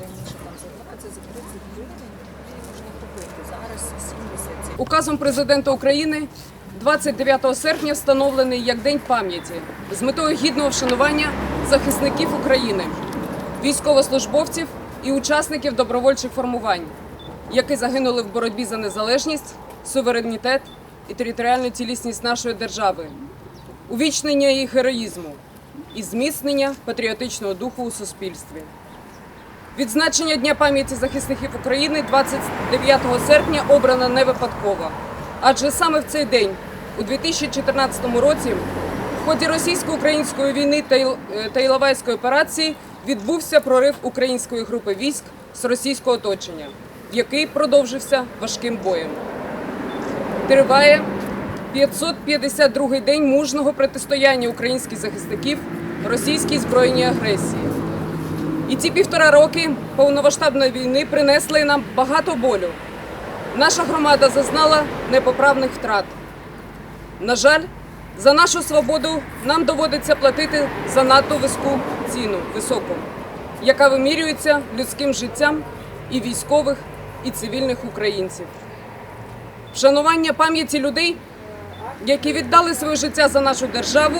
раніше там за 20, за 30 гривень можна купити. Зараз 70. Указом президента України 29 серпня встановлений як День пам'яті з метою гідного вшанування захисників України, військовослужбовців і учасників добровольчих формувань, які загинули в боротьбі за незалежність, суверенітет і територіальну цілісність нашої держави, увічнення їх героїзму і зміцнення патріотичного духу у суспільстві. Відзначення Дня пам'яті захисників України 29 серпня обрано не випадково, адже саме в цей день, у 2014 році, в ході російсько-української війни та е, Іловайської операції відбувся прорив української групи військ з російського оточення, який продовжився важким боєм. Триває 552-й день мужного протистояння українських захисників російській збройній агресії. І ці півтора роки повномасштабної війни принесли нам багато болю. Наша громада зазнала непоправних втрат. На жаль, за нашу свободу нам доводиться платити занадто високу ціну, високу, яка вимірюється людським життям і військових, і цивільних українців. Вшанування пам'яті людей, які віддали своє життя за нашу державу,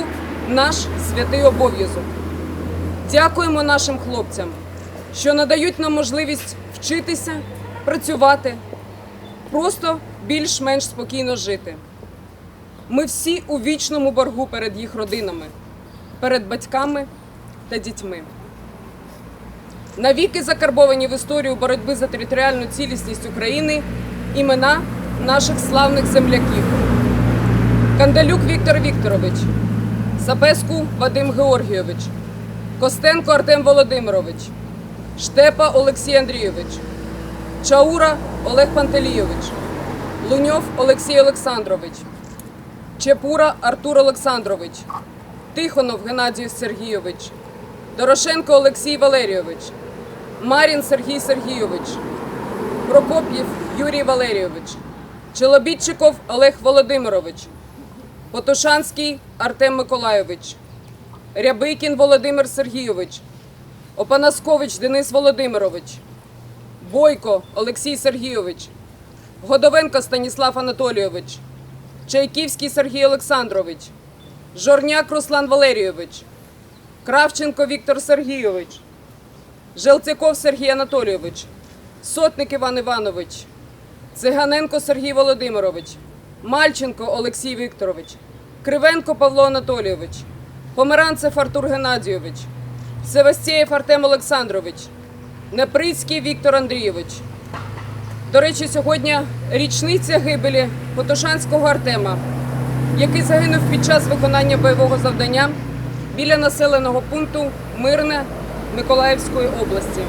наш святий обов'язок. Дякуємо нашим хлопцям, що надають нам можливість вчитися, працювати, просто більш-менш спокійно жити. Ми всі у вічному боргу перед їх родинами, перед батьками та дітьми. Навіки закарбовані в історію боротьби за територіальну цілісність України імена наших славних земляків. Кандалюк Віктор Вікторович, Сапеску Вадим Георгійович, Костенко Артем Володимирович, Штепа Олексій Андрійович, Чаура Олег Пантелійович, Луньов Олексій Олександрович, Чепура Артур Олександрович, Тихонов Геннадій Сергійович, Дорошенко Олексій Валерійович, Марін Сергій Сергійович, Прокоп'єв Юрій Валерійович, Челобітчиков Олег Володимирович, Потушанський Артем Миколайович, Рябикін Володимир Сергійович, Опанаскович Денис Володимирович, Бойко Олексій Сергійович, Годовенко Станіслав Анатолійович, Чайківський Сергій Олександрович, Жорняк Руслан Валерійович, Кравченко Віктор Сергійович, Желцяков Сергій Анатолійович, Сотник Іван Іванович, Циганенко Сергій Володимирович, Мальченко Олексій Вікторович, Кривенко Павло Анатолійович, Померанцев Артур Геннадійович, Севастєєв Артем Олександрович, Неприцький Віктор Андрійович. До речі, сьогодні річниця гибелі Потошанського Артема, який загинув під час виконання бойового завдання біля населеного пункту Мирне Миколаївської області.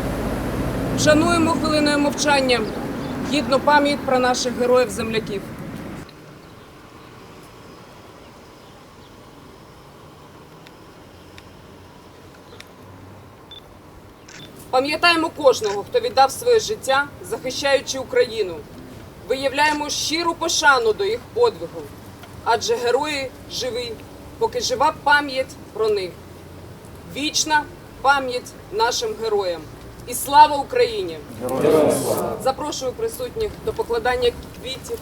Вшануємо хвилиною мовчання гідну пам'ять про наших героїв-земляків. Пам'ятаємо кожного, хто віддав своє життя, захищаючи Україну. Виявляємо щиру пошану до їх подвигу, адже герої живі, поки жива пам'ять про них. Вічна пам'ять нашим героям. І слава Україні! Запрошую присутніх до покладання квітів